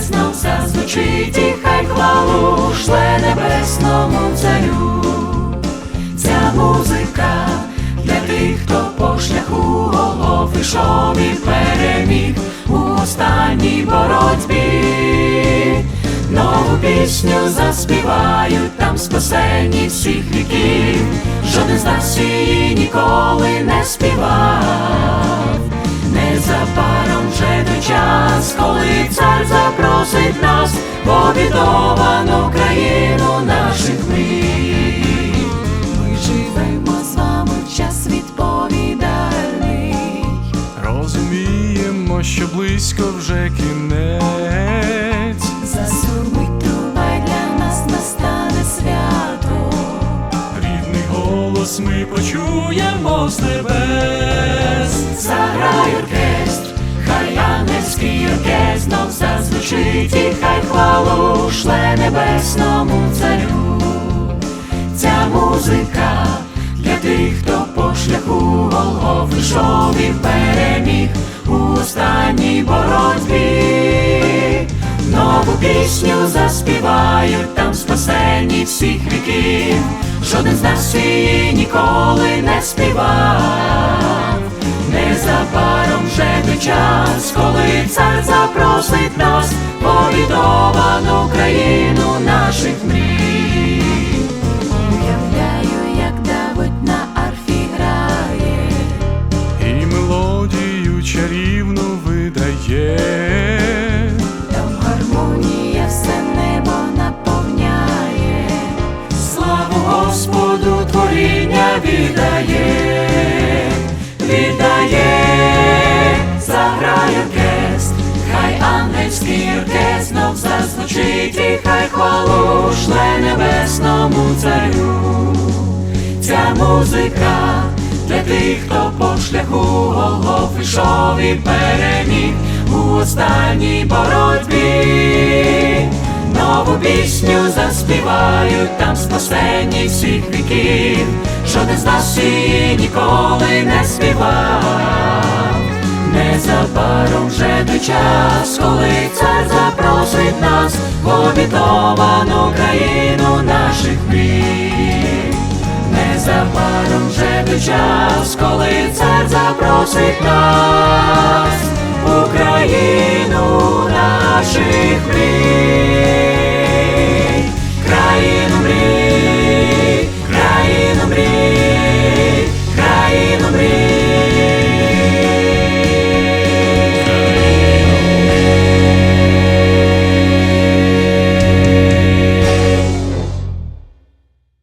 зазвучить і хай хвалу шле небесному царю. Ця музика для тих, хто по шляху голов ішов і переміг у останній боротьбі. Нову пісню заспівають там спасені всіх віків. Жоден з нас її ніколи нас в обітовану країну наших мрій. Ми живемо з вами в час відповідальний. Розуміємо, що близько вже кінець. Засурмить труба для нас настане свято. Рідний голос ми почуємо з небес. Заграй оркестр, хай ангельський оркестр знов зазвучить і небесному царю. Ця музика для тих, хто по шляху Голгоф ішов і переміг у останній боротьбі. Нову пісню заспівають там спасені всіх віків. Жоден з нас її ніколи не співав. Незабаром вже той час, коли цар запросить нас в країну віддає, віддає, заграй оркестр, хай ангельський оркестр знов зазвучить, і хай хвалу шле небесному царю. Ця музика для тих, хто по шляху Голгоф ішов і переміг у останній боротьбі. Нову пісню заспівають там спасені всіх віків. Жоден з нас її ніколи не співав. Незабаром вже той час, коли цар запросить нас в обітовану країну наших мрій. Незабаром вже той час, коли цар запросить нас